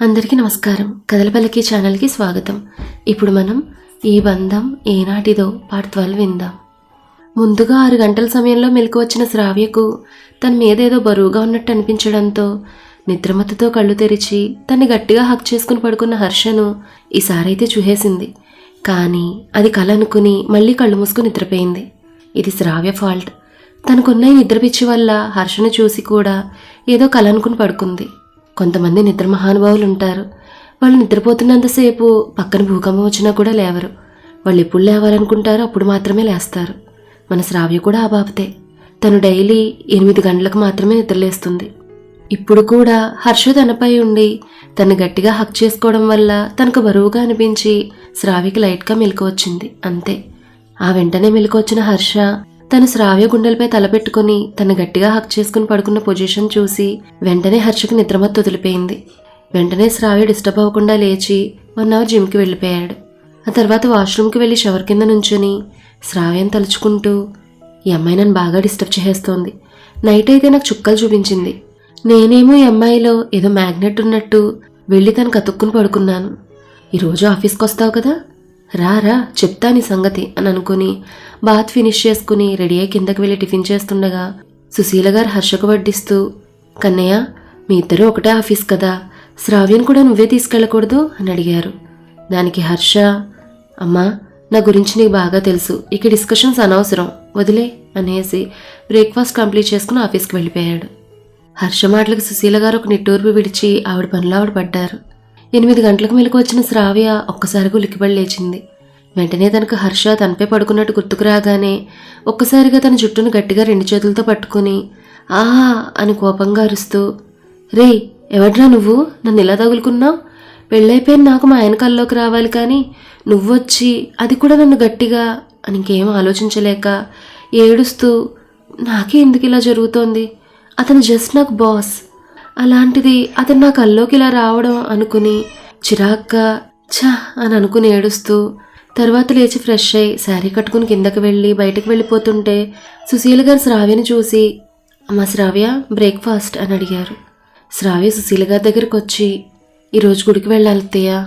అందరికీ నమస్కారం. కదలపల్లికి ఛానల్కి స్వాగతం. ఇప్పుడు మనం ఈ బంధం ఏనాటిదో పార్ట్ ట్వెల్వ్ విందాం. ముందుగా ఆరు గంటల సమయంలో మెలకు వచ్చిన శ్రావ్యకు తన మీద ఏదో బరువుగా ఉన్నట్టు అనిపించడంతో నిద్రమత్తుతో కళ్ళు తెరిచి తన్ని గట్టిగా హక్ చేసుకుని పడుకున్న హర్షను ఈసారైతే చూసేసింది కానీ అది కల అనుకుని మళ్ళీ కళ్ళు మూసుకుని నిద్రపోయింది. ఇది శ్రావ్య ఫాల్ట్. తనకున్న ఈ నిద్రపిచ్చి వల్ల హర్షను చూసి కూడా ఏదో కల అనుకుని పడుకుంది. కొంతమంది నిద్ర మహానుభావులు ఉంటారు వాళ్ళు నిద్రపోతున్నంతసేపు పక్కన భూకంపం వచ్చినా కూడా లేవరు. వాళ్ళు ఎప్పుడు లేవాలనుకుంటారో అప్పుడు మాత్రమే లేస్తారు. మన శ్రావ్య కూడా ఆ బాబతే తను డైలీ ఎనిమిది గంటలకు మాత్రమే నిద్రలేస్తుంది. ఇప్పుడు కూడా హర్ష తనపై ఉండి తను గట్టిగా హక్ చేసుకోవడం వల్ల తనకు బరువుగా అనిపించి శ్రావికి లైట్గా మెలకు వచ్చింది. అంతే. ఆ వెంటనే మెలకు వచ్చిన హర్ష తన శ్రావ్య గుండెలపై తలపెట్టుకుని తను గట్టిగా హక్ చేసుకుని పడుకున్న పొజిషన్ చూసి వెంటనే హర్షకు నిద్రమత్తు వదిలిపోయింది. వెంటనే శ్రావ్య డిస్టర్బ్ అవ్వకుండా లేచి వన్ అవర్ జిమ్కి వెళ్ళిపోయాడు. ఆ తర్వాత వాష్రూమ్కి వెళ్ళి షవర్ కింద నుంచుని శ్రావ్యం తలుచుకుంటూ ఈ అమ్మాయి నన్ను బాగా డిస్టర్బ్ చేసేస్తోంది. నైట్ అయితే నాకు చుక్కలు చూపించింది. నేనేమో ఈ అమ్మాయిలో ఏదో మ్యాగ్నెట్ ఉన్నట్టు వెళ్ళి తను కతుక్కుని పడుకున్నాను. ఈరోజు ఆఫీస్కి వస్తావు కదా? రారా చెప్తాని చెప్తా నీ సంగతి అని అనుకుని బాత్ ఫినిష్ చేసుకుని రెడీ అయి కిందకి వెళ్ళి టిఫిన్ చేస్తుండగా సుశీల గారు హర్షకు వడ్డిస్తూ కన్నయ్య మీ ఇద్దరు ఒకటే ఆఫీస్ కదా శ్రావ్యం కూడా నువ్వే తీసుకెళ్ళకూడదు? అని అడిగారు. దానికి హర్ష అమ్మా నా గురించి నీకు బాగా తెలుసు ఇక డిస్కషన్స్ అనవసరం వదిలే అనేసి బ్రేక్ఫాస్ట్ కంప్లీట్ చేసుకుని ఆఫీస్కి వెళ్ళిపోయాడు. హర్ష మాటలకు సుశీల గారు ఒక నిట్టూర్పు విడిచి ఆవిడ పనిలో ఆవిడ పడ్డారు. ఎనిమిది గంటలకు మెలకు వచ్చిన శ్రావ్య ఒక్కసారిగా ఉలిక్కిపడి లేచింది. వెంటనే తనకు హర్ష తనపై పడుకున్నట్టు గుర్తుకు రాగానే ఒక్కసారిగా తన జుట్టును గట్టిగా రెండు చేతులతో పట్టుకుని ఆహా అని కోపంగా అరుస్తూ రే ఎవడ్రా నువ్వు? నన్ను ఇలా తగులుకున్నావు? పెళ్ళైపోయిన నాకు మా ఆయన కల్లోకి రావాలి కానీ నువ్వొచ్చి అది కూడా నన్ను గట్టిగా అని ఇంకేం ఆలోచించలేక ఏడుస్తూ నాకే ఎందుకు ఇలా జరుగుతోంది? అతను జస్ట్ నాకు బాస్. అలాంటిది అతను నా కల్లోకి ఇలా రావడం అనుకుని చిరాగ్గా ఛా అని అనుకుని ఏడుస్తూ తర్వాత లేచి ఫ్రెష్ అయ్యి శారీ కట్టుకుని కిందకి వెళ్ళి బయటకు వెళ్ళిపోతుంటే సుశీల గారు శ్రావ్యని చూసి అమ్మ శ్రావ్య బ్రేక్ఫాస్ట్ అని అడిగారు. శ్రావ్య సుశీల గారి దగ్గరికి వచ్చి ఈరోజు గుడికి వెళ్ళాలి అత్తయ్య.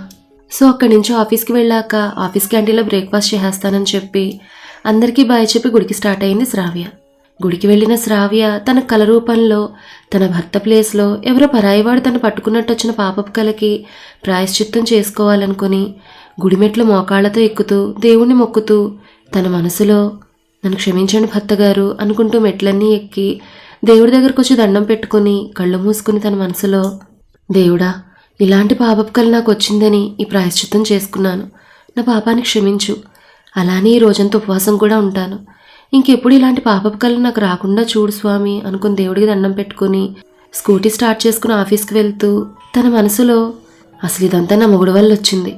సో అక్కడి నుంచి ఆఫీస్కి వెళ్ళాక ఆఫీస్ క్యాంటీన్లో బ్రేక్ఫాస్ట్ చేసేస్తానని చెప్పి అందరికీ బాయ్ చెప్పి గుడికి స్టార్ట్ అయింది శ్రావ్య. గుడికి వెళ్ళిన శ్రావ్య తన కల రూపంలో తన భర్త ప్లేస్లో ఎవరో పరాయివాడు తను పట్టుకున్నట్టు వచ్చిన పాపపు కలకి ప్రాయశ్చిత్తం చేసుకోవాలనుకుని గుడిమెట్లు మోకాళ్ళతో ఎక్కుతూ దేవుణ్ణి మొక్కుతూ తన మనసులో నన్ను క్షమించండి భర్తగారు అనుకుంటూ మెట్లన్నీ ఎక్కి దేవుడి దగ్గరకు వచ్చి దండం పెట్టుకుని కళ్ళు మూసుకుని తన మనసులో దేవుడా ఇలాంటి పాపపు కళ నాకు వచ్చిందని ఈ ప్రాయశ్చిత్తం చేసుకున్నాను. నా పాపాన్ని క్షమించు. అలానే ఈ రోజంతా ఉపవాసం కూడా ఉంటాను. ఇంకెప్పుడు ఇలాంటి పాపపు కళ నాకు రాకుండా చూడు స్వామి అనుకుని దేవుడికి దండం పెట్టుకుని స్కూటీ స్టార్ట్ చేసుకుని ఆఫీస్కి వెళ్తూ తన మనసులో అసలు ఇదంతా నా మొగుడు వల్ల వచ్చింది.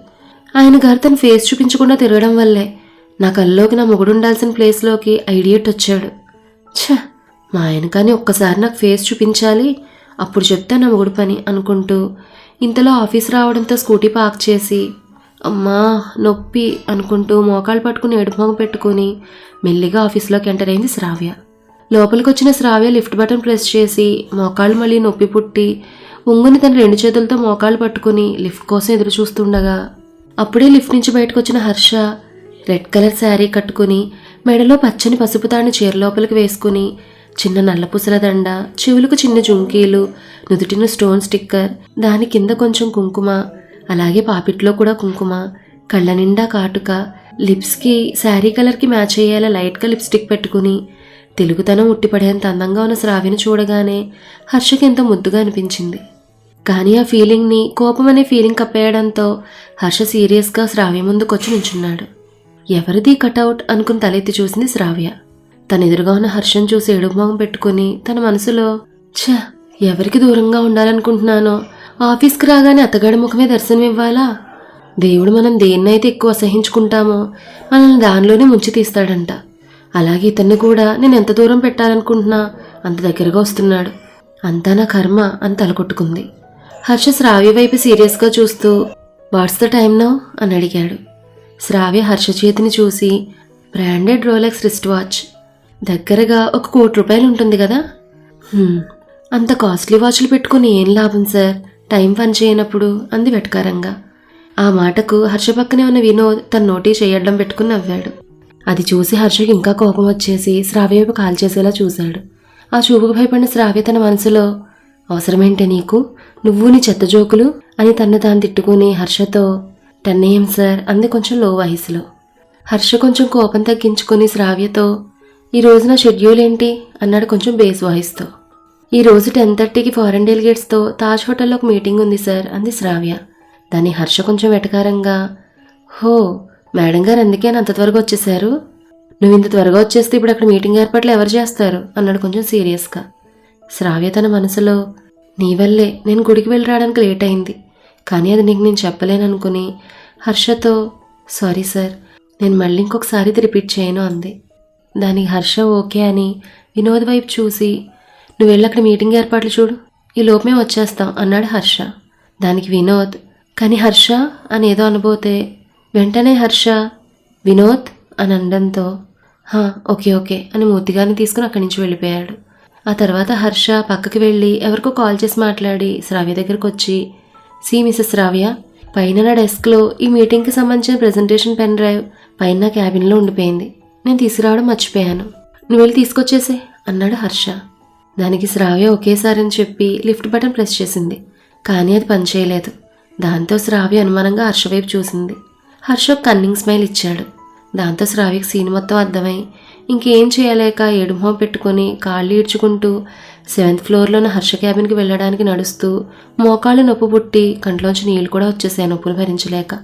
ఆయన గారు తన ఫేస్ చూపించకుండా తిరగడం వల్లే నా కల్లోకి నా మొగుడు ఉండాల్సిన ప్లేస్లోకి ఐడియట్ వచ్చాడు. ఛ! మా ఆయన కానీ ఒక్కసారి నాకు ఫేస్ చూపించాలి అప్పుడు చెప్తా నా మొగుడు పని అనుకుంటూ ఇంతలో ఆఫీస్ రావడంతో స్కూటీ పార్క్ చేసి అమ్మా నొప్పి అనుకుంటూ మోకాళ్ళు పట్టుకుని ఎడుపు పెట్టుకుని మెల్లిగా ఆఫీస్లోకి ఎంటర్ అయింది శ్రావ్య. లోపలికి వచ్చిన శ్రావ్య లిఫ్ట్ బటన్ ప్రెస్ చేసి మోకాళ్ళు మళ్ళీ నొప్పి పుట్టి ఉంగుని తన రెండు చేతులతో మోకాళ్ళు పట్టుకుని లిఫ్ట్ కోసం ఎదురు చూస్తుండగా అప్పుడే లిఫ్ట్ నుంచి బయటకు వచ్చిన హర్ష రెడ్ కలర్ శారీ కట్టుకుని మెడలో పచ్చని పసుపు తాడిని చీర లోపలికి వేసుకుని చిన్న నల్లపుసల దండ చెవులకు చిన్న జుంకీలు నుదుటిన స్టోన్ స్టిక్కర్ దాని కింద కొంచెం కుంకుమ అలాగే పాపిట్లో కూడా కుంకుమ కళ్ళ నిండా కాటుక లిప్స్కి శారీ కలర్కి మ్యాచ్ అయ్యేలా లైట్గా లిప్స్టిక్ పెట్టుకుని తెలుగుతనం ఉట్టిపడేంత అందంగా ఉన్న శ్రావిని చూడగానే హర్షకి ఎంతో ముద్దుగా అనిపించింది. కానీ ఆ ఫీలింగ్ని కోపం అనే ఫీలింగ్ కప్పేయడంతో హర్ష సీరియస్గా శ్రావ్య ముందుకొచ్చి నించున్నాడు ఎవరిది కటౌట్ అనుకుని తలెత్తి చూసింది శ్రావ్య. తన ఎదురుగా ఉన్న హర్షం చూసి ఏడుమొహం పెట్టుకుని తన మనసులో ఛ ఎవరికి దూరంగా ఉండాలనుకుంటున్నానో ఆఫీస్కి రాగానే అత్తగాడి ముఖమే దర్శనం ఇవ్వాలా? దేవుడు మనం దేన్నైతే ఎక్కువ అసహించుకుంటామో మనల్ని దానిలోనే ముంచి తీస్తాడంట. అలాగే ఇతన్ని కూడా నేను ఎంత దూరం పెట్టాలనుకుంటున్నా అంత దగ్గరగా వస్తున్నాడు. అంతా నా కర్మ అని తలకొట్టుకుంది. హర్ష శ్రావ్య వైపు సీరియస్గా చూస్తూ వాట్స్ ద టైం నౌ? అని అడిగాడు. శ్రావ్య హర్ష చేతిని చూసి బ్రాండెడ్ రోలెక్స్ రిస్ట్ వాచ్ దగ్గరగా ఒక కోటి రూపాయలు ఉంటుంది కదా? అంత కాస్ట్లీ వాచ్లు పెట్టుకుని ఏం లాభం సార్? టైం పని చేయనప్పుడు అంది వెటకారంగా. ఆ మాటకు హర్ష పక్కనే ఉన్న వినోద్ తన నోటి చేయడం పెట్టుకుని నవ్వాడు. అది చూసి హర్షకి ఇంకా కోపం వచ్చేసి శ్రావ్య వైపు కాల్ చేసేలా చూశాడు. ఆ చూపుకు భయపడిన శ్రావ్య తన మనసులో అవసరమేంటే నీకు? నువ్వు నీ చెత్త జోకులు? అని తన్ను తాను తిట్టుకుని హర్షతో టెన్ ఏం సార్? అంది కొంచెం లో వయసులో. హర్ష కొంచెం కోపం తగ్గించుకుని శ్రావ్యతో ఈ నా షెడ్యూల్ ఏంటి? అన్నాడు కొంచెం బేస్ వాయిస్తో. ఈ రోజు టెన్ థర్టీకి ఫారెన్ డెలిగేట్స్తో తాజ్ హోటల్లో ఒక మీటింగ్ ఉంది సార్ అంది శ్రావ్య. దాన్ని హర్ష కొంచెం వెటకారంగా హో మేడం గారు అందుకే అంత త్వరగా వచ్చేసారు నువ్వు ఇంత త్వరగా వచ్చేస్తే ఇప్పుడు అక్కడ మీటింగ్ ఏర్పాట్లు ఎవరు చేస్తారు? అన్నాడు కొంచెం సీరియస్గా. శ్రావ్య తన మనసులో నీ వల్లే నేను గుడికి వెళ్ళి రావడానికి లేట్ అయింది. కానీ అది నీకు నేను చెప్పలేననుకుని హర్షతో సారీ సార్ నేను మళ్ళీ ఇంకొకసారి ఇది రిపీట్ చేయను అంది. దానికి హర్ష ఓకే అని వినోద్ వైపు చూసి నువ్వు వెళ్ళి అక్కడ మీటింగ్ ఏర్పాట్లు చూడు. ఈ లోపమే వచ్చేస్తాం అన్నాడు హర్ష. దానికి వినోద్ కానీ హర్ష అని ఏదో అనబోతే వెంటనే హర్ష వినోద్ అని అనడంతో "హా, ఓకే ఓకే అని మూర్తిగారిని తీసుకుని అక్కడి నుంచి వెళ్ళిపోయాడు. ఆ తర్వాత హర్ష పక్కకి వెళ్ళి ఎవరికో కాల్ చేసి మాట్లాడి శ్రావ్య దగ్గరకు వచ్చి సి మిసెస్ రావ్య పైన నా డెస్క్లో ఈ మీటింగ్కి సంబంధించిన ప్రెజెంటేషన్ పెన్ డ్రైవ్ పైన నా క్యాబిన్లో ఉండిపోయింది. నేను తీసుకురావడం మర్చిపోయాను. నువ్వు వెళ్ళి తీసుకొచ్చేసే అన్నాడు హర్ష. దానికి శ్రావ్య ఒకేసారి అని చెప్పి లిఫ్ట్ బటన్ ప్రెస్ చేసింది. కానీ అది పనిచేయలేదు. దాంతో శ్రావ్య అనుమానంగా హర్ష వైపు చూసింది. హర్ష కన్నింగ్ స్మైల్ ఇచ్చాడు. దాంతో శ్రావ్యకి సీన్ మొత్తం అర్థమై ఇంకేం చేయలేక ఏడుమొహం పెట్టుకొని కాళ్ళు ఈడ్చుకుంటూ సెవెంత్ ఫ్లోర్లోని హర్ష క్యాబిన్కి వెళ్ళడానికి నడుస్తూ మోకాళ్ళు నొప్పు పుట్టి కంట్లోంచి నీళ్ళు కూడా వచ్చేసాయి. నొప్పులు భరించలేక.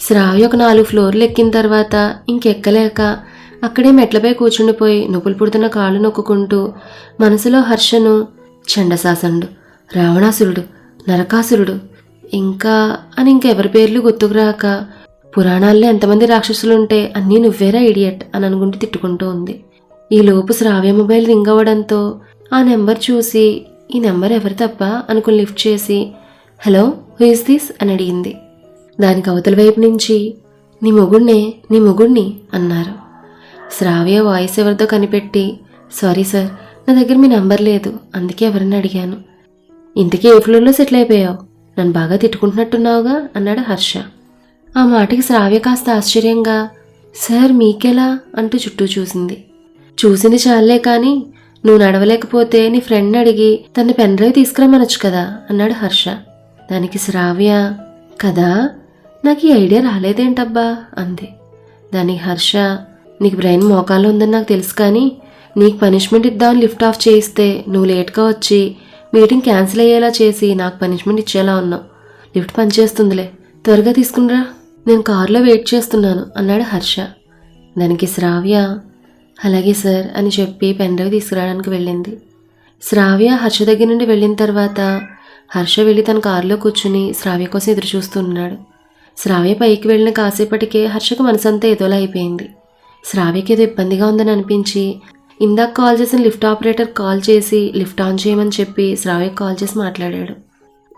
శ్రావ్య ఒక నాలుగు ఫ్లోర్లు ఎక్కిన తర్వాత ఇంకెక్కలేక అక్కడే మెట్లపై కూర్చుండిపోయి నొప్పులు పుడుతున్న కాళ్ళు నొక్కుంటూ మనసులో హర్షను చండశాసనుడు రావణాసురుడు నరకాసురుడు ఇంకా అని ఇంకెవరి పేర్లు గుర్తుకురాక పురాణాల్లో ఎంతమంది రాక్షసులుంటే అన్నీ నువ్వేరా ఇడియట్ అని అనుకుంటూ తిట్టుకుంటూ ఉంది. ఈ లోపు శ్రావ్య మొబైల్ రింగ్ అవ్వడంతో ఆ నెంబర్ చూసి ఈ నెంబర్ ఎవరి తప్ప అనుకుని లిఫ్ట్ చేసి హలో హూ ఇస్ దిస్ అని అడిగింది. దానికి అవతల వైపు నుంచి నీ మొగుడినే నీ మొగుడిని అన్నారు. శ్రావ్య వాయిస్ ఎవరితో కనిపెట్టి సారీ సార్ నా దగ్గర మీ నంబర్ లేదు అందుకే ఎవరిని అడిగాను. ఇంతకీ ఏ ఫ్లోర్లో సెటిల్ అయిపోయావు? నన్ను బాగా తిట్టుకుంటున్నట్టున్నావుగా అన్నాడు హర్ష. ఆ మాటకి శ్రావ్య కాస్త ఆశ్చర్యంగా సార్ మీకెలా? అంటూ చుట్టూ చూసింది. చూసింది చాలే కానీ నువ్వు నడవలేకపోతే నీ ఫ్రెండ్ని అడిగి తన పెన్ డ్రైవ్ తీసుకురమ్మనొచ్చు కదా అన్నాడు హర్ష. దానికి శ్రావ్య కదా నాకు ఈ ఐడియా రాలేదేంటబ్బా? అంది. దానికి హర్ష నీకు బ్రెయిన్ మోకాల్లో ఉందని నాకు తెలుసు కానీ నీకు పనిష్మెంట్ ఇద్దామని లిఫ్ట్ ఆఫ్ చేయిస్తే నువ్వు లేట్గా వచ్చి మీటింగ్ క్యాన్సిల్ అయ్యేలా చేసి నాకు పనిష్మెంట్ ఇచ్చేలా ఉన్నావు. లిఫ్ట్ పనిచేస్తుందిలే. త్వరగా తీసుకునిరా. నేను కారులో వెయిట్ చేస్తున్నాను అన్నాడు హర్ష. దానికి శ్రావ్య అలాగే సార్ అని చెప్పి పెన్ తీసుకురావడానికి వెళ్ళింది. శ్రావ్య హర్ష దగ్గర నుండి వెళ్ళిన తర్వాత హర్ష వెళ్ళి తన కారులో కూర్చుని శ్రావ్య కోసం ఎదురు చూస్తున్నాడు శ్రావ్య పైకి వెళ్ళిన కాసేపటికే హర్షకు మనసంతా ఏదోలా అయిపోయింది. శ్రావ్యకి ఏదో ఇబ్బందిగా ఉందని అనిపించి ఇందాక కాల్ చేసిన లిఫ్ట్ ఆపరేటర్ కాల్ చేసి లిఫ్ట్ ఆన్ చేయమని చెప్పి శ్రావ్యకి కాల్ చేసి మాట్లాడాడు.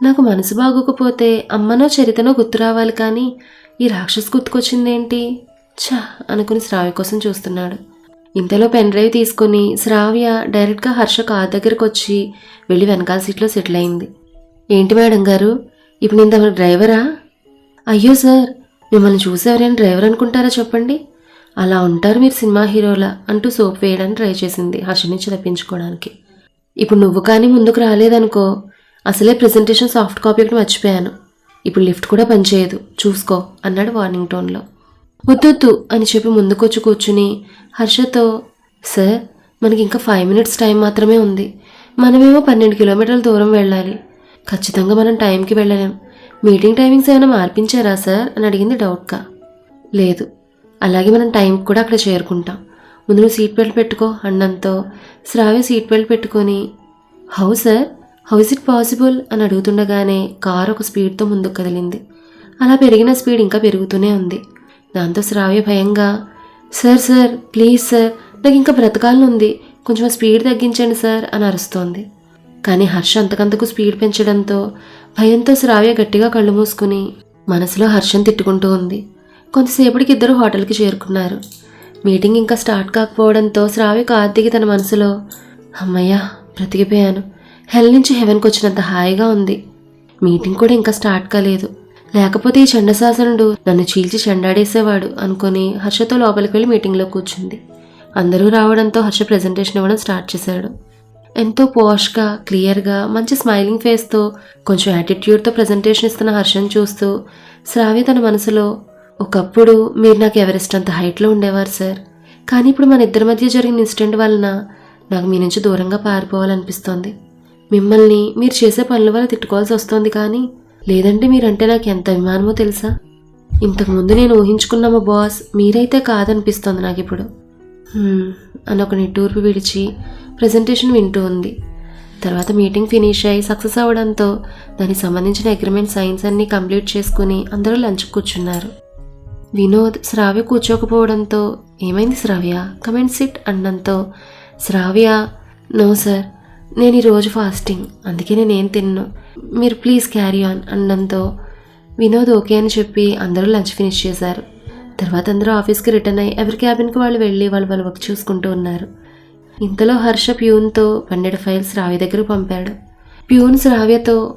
నాకు మనసు బాగోకపోతే అమ్మనో చరితనో గుర్తు రావాలి కానీ ఈ రాక్షస్ గుర్తుకొచ్చిందేంటి? ఛా అనుకుని శ్రావ్య కోసం చూస్తున్నాడు. ఇంతలో పెన్ డ్రైవ్ తీసుకుని శ్రావ్య డైరెక్ట్గా హర్ష కార్ దగ్గరకు వచ్చి వెళ్ళి వెనకాల సీట్లో సెటిల్ అయింది. ఏంటి మేడం గారు? ఇప్పుడు నేను డ్రైవరా అయ్యో సార్ మిమ్మల్ని చూసి ఎవరైనా డ్రైవర్ అనుకుంటారా చెప్పండి? అలా ఉంటారు మీరు సినిమా హీరోలా అంటూ సోప్ వేయడానికి ట్రై చేసింది హర్ష నుంచి తప్పించుకోవడానికి ఇప్పుడు నువ్వు కానీ ముందుకు రాలేదనుకో అసలే ప్రెజెంటేషన్ సాఫ్ట్ కాపీ ఒకటి మర్చిపోయాను. ఇప్పుడు లిఫ్ట్ కూడా పనిచేయదు చూసుకో అన్నాడు వార్నింగ్ టోన్లో వద్దొద్దు అని చెప్పి ముందుకొచ్చి కూర్చుని హర్షతో సార్ మనకి ఇంకా ఫైవ్ మినిట్స్ టైం మాత్రమే ఉంది. మనమేమో పన్నెండు కిలోమీటర్ల దూరం వెళ్ళాలి. ఖచ్చితంగా మనం టైంకి వెళ్ళలేం. మీటింగ్ టైమింగ్స్ ఏమైనా మార్పించారా సార్? అని అడిగింది డౌట్గా. లేదు అలాగే మనం టైంకి కూడా అక్కడ చేరుకుంటాం. ముందు నువ్వు సీట్ బెల్ట్ పెట్టుకో అన్నంతో. శ్రావ్య సీట్ బెల్ట్ పెట్టుకొని how sir how is it possible అని అడుగుతుండగానే కారు ఒక స్పీడ్తో ముందుకు కదిలింది. అలా పెరిగిన స్పీడ్ ఇంకా పెరుగుతూనే ఉంది. దాంతో శ్రావ్య భయంగా సార్ సార్ ప్లీజ్ సార్ నాకు ఇంకా బ్రతకాలని ఉంది. కొంచెం స్పీడ్ తగ్గించండి సార్ అని అరుస్తోంది. కానీ హర్ష అంతకంతకు స్పీడ్ పెంచడంతో భయంతో శ్రావ్య గట్టిగా కళ్ళు మూసుకుని మనసులో హర్షం తిట్టుకుంటూ ఉంది. కొంతసేపటికి ఇద్దరు హోటల్కి చేరుకున్నారు. మీటింగ్ ఇంకా స్టార్ట్ కాకపోవడంతో శ్రావ్య కార్తీకి తన మనసులో అమ్మయ్యా బ్రతికిపోయాను. హెల్ నుంచి హెవెన్కి వచ్చినంత హాయిగా ఉంది. మీటింగ్ కూడా ఇంకా స్టార్ట్ కాలేదు. లేకపోతే ఈ చండశాసనుడు నన్ను చీల్చి చెండాడేసేవాడు అనుకొని హర్షతో లోపలికి వెళ్ళి మీటింగ్లో కూర్చుంది. అందరూ రావడంతో హర్ష ప్రెజెంటేషన్ ఇవ్వడం స్టార్ట్ చేశాడు. ఎంతో పోష్గా క్లియర్గా మంచి స్మైలింగ్ ఫేస్తో కొంచెం యాటిట్యూడ్తో ప్రజెంటేషన్ ఇస్తున్న హర్షను చూస్తూ శ్రావ్య తన మనసులో ఒకప్పుడు మీరు నాకు ఎవరెస్ట్ అంత హైట్లో ఉండేవారు సార్ కానీ ఇప్పుడు మన ఇద్దరి మధ్య జరిగిన ఇన్సిడెంట్ వలన నాకు మీ నుంచి దూరంగా పారిపోవాలనిపిస్తోంది. మిమ్మల్ని మీరు చేసే పనుల వల్ల తిట్టుకోవాల్సి వస్తోంది కానీ లేదంటే మీరంటే నాకు ఎంత అభిమానమో తెలుసా? ఇంతకుముందు నేను ఊహించుకున్న మా బాస్ మీరైతే కాదనిపిస్తోంది నాకు ఇప్పుడు. అని ఒక నిట్టూర్పు విడిచి ప్రజెంటేషన్ వింటూ ఉంది. తర్వాత మీటింగ్ ఫినిష్ అయ్యి సక్సెస్ అవ్వడంతో దానికి సంబంధించిన అగ్రిమెంట్ సైన్స్ అన్నీ కంప్లీట్ చేసుకుని అందరూ లంచ్ కూర్చున్నారు. వినోద్ శ్రావ్య కూర్చోకపోవడంతో ఏమైంది శ్రావ్య? కమెంట్ సిట్ అన్నంతో శ్రావ్య నో సార్ నేను ఈరోజు ఫాస్టింగ్ అందుకే నేనేం తిన్ను మీరు ప్లీజ్ క్యారీ ఆన్ అన్నంతో వినోద్ ఓకే అని చెప్పి అందరూ లంచ్ ఫినిష్ చేశారు. తర్వాత అందరూ ఆఫీస్కి రిటర్న్ అయ్యి ఎవరి క్యాబిన్కి వాళ్ళు వెళ్ళి వాళ్ళు వాళ్ళ వర్క్ చూసుకుంటూ ఉన్నారు. ఇంతలో హర్ష ప్యూన్తో పన్నెండు ఫైల్స్ రావి దగ్గర పంపాడు. ప్యూన్ శ్రావ్యతో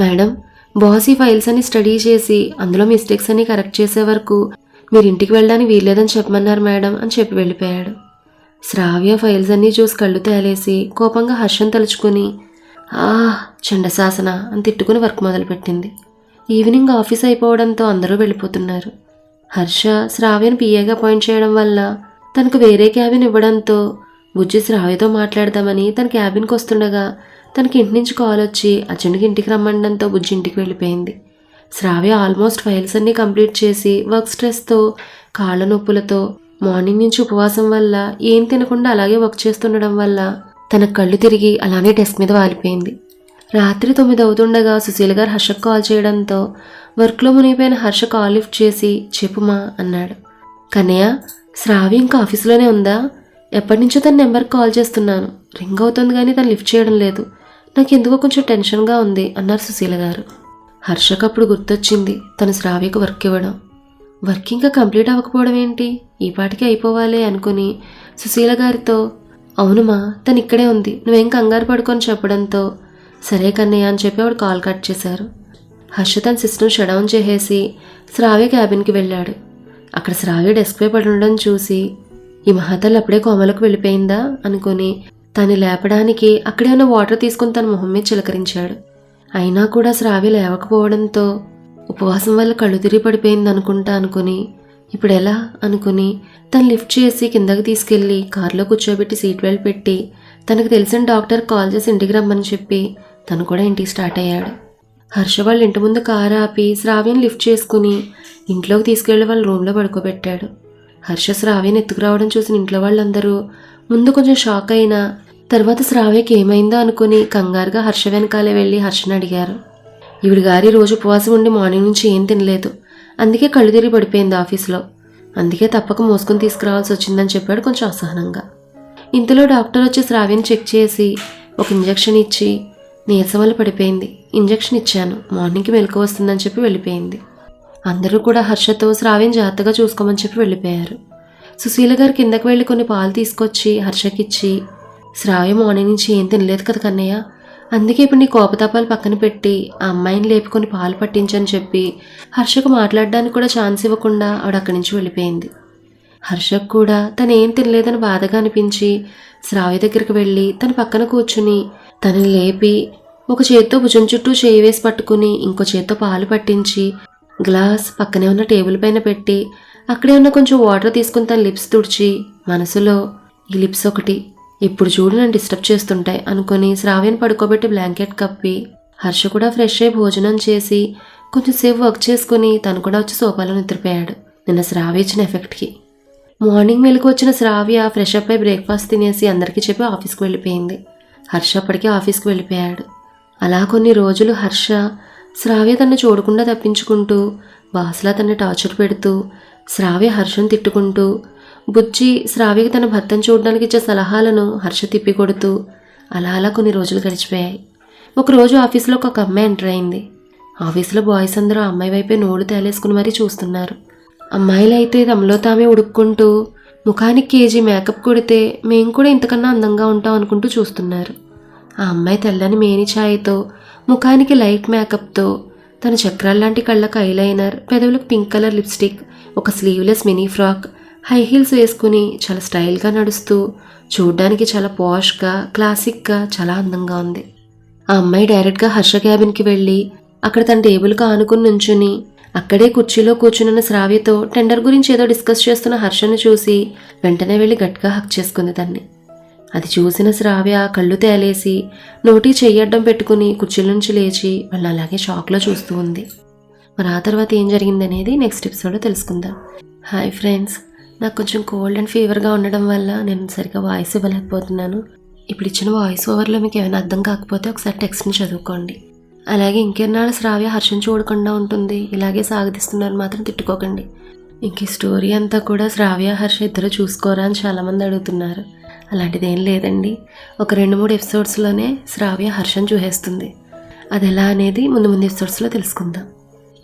మేడం బాస్ ఈ ఫైల్స్ అన్ని స్టడీ చేసి అందులో మిస్టేక్స్ అన్ని కరెక్ట్ చేసే వరకు మీరు ఇంటికి వెళ్ళడానికి వీల్లేదని చెప్పమన్నారు మేడం అని చెప్పి వెళ్ళిపోయాడు. శ్రావ్య ఫైల్స్ అన్నీ చూసి కళ్ళు తేలేసి కోపంగా హర్షం తలుచుకుని ఆ చండశాసన అని తిట్టుకుని వర్క్ మొదలుపెట్టింది. ఈవినింగ్ ఆఫీస్ అయిపోవడంతో అందరూ వెళ్ళిపోతున్నారు. హర్ష శ్రావ్యను పిఏగా అపాయింట్ చేయడం వల్ల తనకు వేరే క్యాబిన్ ఇవ్వడంతో బుజ్జి శ్రావ్యతో మాట్లాడదామని తన క్యాబిన్కి వస్తుండగా తనకి ఇంటి నుంచి కాల్ వచ్చి అర్జున్కి ఇంటికి రమ్మండంతో బుజ్జి ఇంటికి వెళ్ళిపోయింది. శ్రావ్య ఆల్మోస్ట్ ఫైల్స్ అన్నీ కంప్లీట్ చేసి వర్క్ స్ట్రెస్తో కాళ్ళ నొప్పులతో మార్నింగ్ నుంచి ఉపవాసం వల్ల ఏం తినకుండా అలాగే వర్క్ చేస్తుండడం వల్ల తన కళ్ళు తిరిగి అలానే డెస్క్ మీద వాలిపోయింది. రాత్రి తొమ్మిది అవుతుండగా సుశీల గారు హర్షకు కాల్ చేయడంతో వర్క్లో మునిగిపోయిన హర్ష కాల్ లిఫ్ట్ చేసి చెప్పుమా అన్నాడు. కన్నయ్య శ్రావ్య ఇంకా ఆఫీస్లోనే ఉందా? ఎప్పటి నుంచో తన నెంబర్కి కాల్ చేస్తున్నాను. రింగ్ అవుతుంది కానీ తను లిఫ్ట్ చేయడం లేదు. నాకు ఎందుకో కొంచెం టెన్షన్గా ఉంది అన్నారు సుశీల గారు. హర్షకు అప్పుడు గుర్తొచ్చింది తను శ్రావ్యకు వర్క్ ఇవ్వడం. వర్క్ ఇంకా కంప్లీట్ అవ్వకపోవడం ఏంటి? ఈ పాటికి అయిపోవాలి అనుకుని సుశీల గారితో అవునుమా తను ఇక్కడే ఉంది నువ్వేం కంగారు పడుకొని చెప్పడంతో సరే కన్నయ్య అని చెప్పి ఆవిడ కాల్ కట్ చేశారు. హర్ష తన సిస్టమ్ షడౌన్ చేసేసి శ్రావ్య క్యాబిన్కి వెళ్ళాడు. అక్కడ శ్రావ్య డెస్క్పై పడి ఉండడం చూసి ఈ మహాతల్లి అప్పుడే కోమలకు వెళ్ళిపోయిందా? అనుకుని తను లేపడానికి అక్కడే ఉన్న వాటర్ తీసుకుని తన మొహం మీద చిలకరించాడు. అయినా కూడా శ్రావ్య లేవకపోవడంతో ఉపవాసం వల్ల కళ్ళు తిరిగి పడిపోయింది అనుకుంటా అనుకుని ఇప్పుడు ఎలా అనుకుని తను లిఫ్ట్ చేసి కిందకి తీసుకెళ్ళి కారులో కూర్చోబెట్టి సీట్ బెల్ట్ పెట్టి తనకు తెలిసిన డాక్టర్ కాల్ చేసి ఇంటికి రమ్మని చెప్పి తను కూడా ఇంటికి స్టార్ట్ అయ్యాడు. హర్ష వాళ్ళ ఇంటి ముందు కారు ఆపి శ్రావ్యని లిఫ్ట్ చేసుకుని ఇంట్లోకి తీసుకెళ్ళి వాళ్ళ రూమ్లో పడుకోబెట్టాడు. హర్ష శ్రావ్యని ఎత్తుకురావడం చూసిన ఇంట్లో వాళ్ళందరూ ముందు కొంచెం షాక్ అయినా తర్వాత శ్రావ్యకి ఏమైందో అనుకుని కంగారుగా హర్ష వెనకాలే వెళ్ళి హర్షను అడిగారు. ఈవిడ గారి రోజు ఉపవాసం ఉండి మార్నింగ్ నుంచి ఏం తినలేదు. అందుకే కళ్ళు తిరిగి పడిపోయింది ఆఫీస్లో. అందుకే తప్పక మోసుకొని తీసుకురావాల్సి వచ్చిందని చెప్పాడు కొంచెం అసహనంగా. ఇంతలో డాక్టర్ వచ్చి శ్రావ్యని చెక్ చేసి ఒక ఇంజెక్షన్ ఇచ్చి నీరసం వల్ల పడిపోయింది. ఇంజెక్షన్ ఇచ్చాను. మార్నింగ్కి మెలకు వస్తుందని చెప్పి వెళ్ళిపోయింది. అందరూ కూడా హర్షతో శ్రావ్యం జాగ్రత్తగా చూసుకోమని చెప్పి వెళ్ళిపోయారు. సుశీల గారు కిందకి వెళ్ళి కొన్ని పాలు తీసుకొచ్చి హర్షకిచ్చి శ్రావ్య మార్నింగ్ నుంచి ఏం తినలేదు కదా కన్నయ్య? అందుకే ఇప్పుడు నీ కోపతాపాలు పక్కన పెట్టి ఆ అమ్మాయిని లేపుకొని పాలు పట్టించని చెప్పి హర్షకు మాట్లాడడానికి కూడా ఛాన్స్ ఇవ్వకుండా ఆవిడ అక్కడి నుంచి వెళ్ళిపోయింది. హర్షకు కూడా తను ఏం తినలేదని బాధగా అనిపించి శ్రావ్య దగ్గరికి వెళ్ళి తన పక్కన కూర్చుని తనని లేపి ఒక చేత్తో భుజం చుట్టూ చేయి వేసి పట్టుకుని ఇంకో చేత్తో పాలు పట్టించి గ్లాస్ పక్కనే ఉన్న టేబుల్ పైన పెట్టి అక్కడే ఉన్న కొంచెం వాటర్ తీసుకుని తన లిప్స్ తుడిచి మనసులో ఈ లిప్స్ ఒకటి ఇప్పుడు చూడు నన్ను డిస్టర్బ్ చేస్తుంటాయి అనుకుని శ్రావ్యను పడుకోబెట్టి బ్లాంకెట్ కప్పి హర్ష కూడా ఫ్రెష్ అయ్యి భోజనం చేసి కొంచెంసేపు వర్క్ చేసుకుని తను కూడా వచ్చి సోఫాలో నిద్రపోయాడు. నిన్న శ్రావ్య ఇచ్చిన ఎఫెక్ట్కి. మార్నింగ్ మెలకు వచ్చిన శ్రావ్య ఫ్రెష్ అప్ అయి బ్రేక్ఫాస్ట్ తినేసి అందరికీ చెప్పి ఆఫీస్కి వెళ్ళిపోయింది. హర్ష అప్పటికే ఆఫీస్కి వెళ్ళిపోయాడు. అలా కొన్ని రోజులు హర్ష శ్రావ్య తన్ను చూడకుండా తప్పించుకుంటూ బాస్లా తన్ని టార్చర్ పెడుతూ శ్రావ్య హర్షం తిట్టుకుంటూ బుజ్జి శ్రావ్యకి తన భర్తను చూడడానికి ఇచ్చే సలహాలను హర్ష తిప్పి కొడుతూ అలా అలా కొన్ని రోజులు గడిచిపోయాయి. ఒకరోజు ఆఫీస్లో ఒక అమ్మాయి ఎంటర్ అయింది. ఆఫీస్లో బాయ్స్ అందరూ ఆ అమ్మాయి వైపే నోడు తేలేసుకుని మరీ చూస్తున్నారు. అమ్మాయిలు అయితే తమలో తామే ఉడుక్కుంటూ ముఖానికి కేజీ మేకప్ కొడితే మేము కూడా ఇంతకన్నా అందంగా ఉంటాం అనుకుంటూ చూస్తున్నారు. ఆ అమ్మాయి తెల్లని మేని ఛాయతో ముఖానికి లైట్ మేకప్తో తన చక్రాల్లాంటి కళ్ళకు ఐలైనర్ పెదవులకు పింక్ కలర్ లిప్స్టిక్ ఒక sleeveless mini frock high heels వేసుకుని చాలా స్టైల్గా నడుస్తూ చూడ్డానికి చాలా పాష్గా క్లాసిక్గా చాలా అందంగా ఉంది. ఆ అమ్మాయి డైరెక్ట్గా హర్ష క్యాబిన్కి వెళ్ళి అక్కడ తన టేబుల్కి ఆనుకుని నుంచుని అక్కడే కుర్చీలో కూర్చునున్న శ్రావ్యతో టెండర్ గురించి ఏదో డిస్కస్ చేస్తున్న హర్షను చూసి వెంటనే వెళ్ళి గట్టిగా హక్ చేసుకుంది దాన్ని అది చూసిన శ్రావ్య కళ్ళు తేలేసి నోటి చెయ్యడ్డం పెట్టుకుని కుర్చీల నుంచి లేచి వాళ్ళని అలాగే షాక్లో చూస్తూ ఉంది. మరి ఆ తర్వాత ఏం జరిగిందనేది నెక్స్ట్ ఎపిసోడ్లో తెలుసుకుందాం. హాయ్ ఫ్రెండ్స్ నాకు కొంచెం కోల్డ్ అండ్ ఫీవర్గా ఉండడం వల్ల నేను సరిగ్గా వాయిస్ ఇవ్వలేకపోతున్నాను. ఇప్పుడు ఇచ్చిన వాయిస్ ఓవర్లో మీకు ఏమైనా అర్థం కాకపోతే ఒకసారి టెక్స్ట్ని చదువుకోండి. అలాగే ఇంకెన్నాళ్ళు శ్రావ్య హర్షం చూడకుండా ఉంటుంది ఇలాగే సాగదీస్తున్నారు మాత్రం తిట్టుకోకండి. ఇంక ఈ స్టోరీ అంతా కూడా శ్రావ్య హర్ష ఇద్దరు చూసుకోరా అని చాలామంది అడుగుతున్నారు. అలాంటిది ఏం లేదండి. ఒక రెండు మూడు ఎపిసోడ్స్లోనే శ్రావ్య హర్షం చూసేస్తుంది. అది ఎలా అనేది ముందు ముందు ఎపిసోడ్స్లో తెలుసుకుందాం.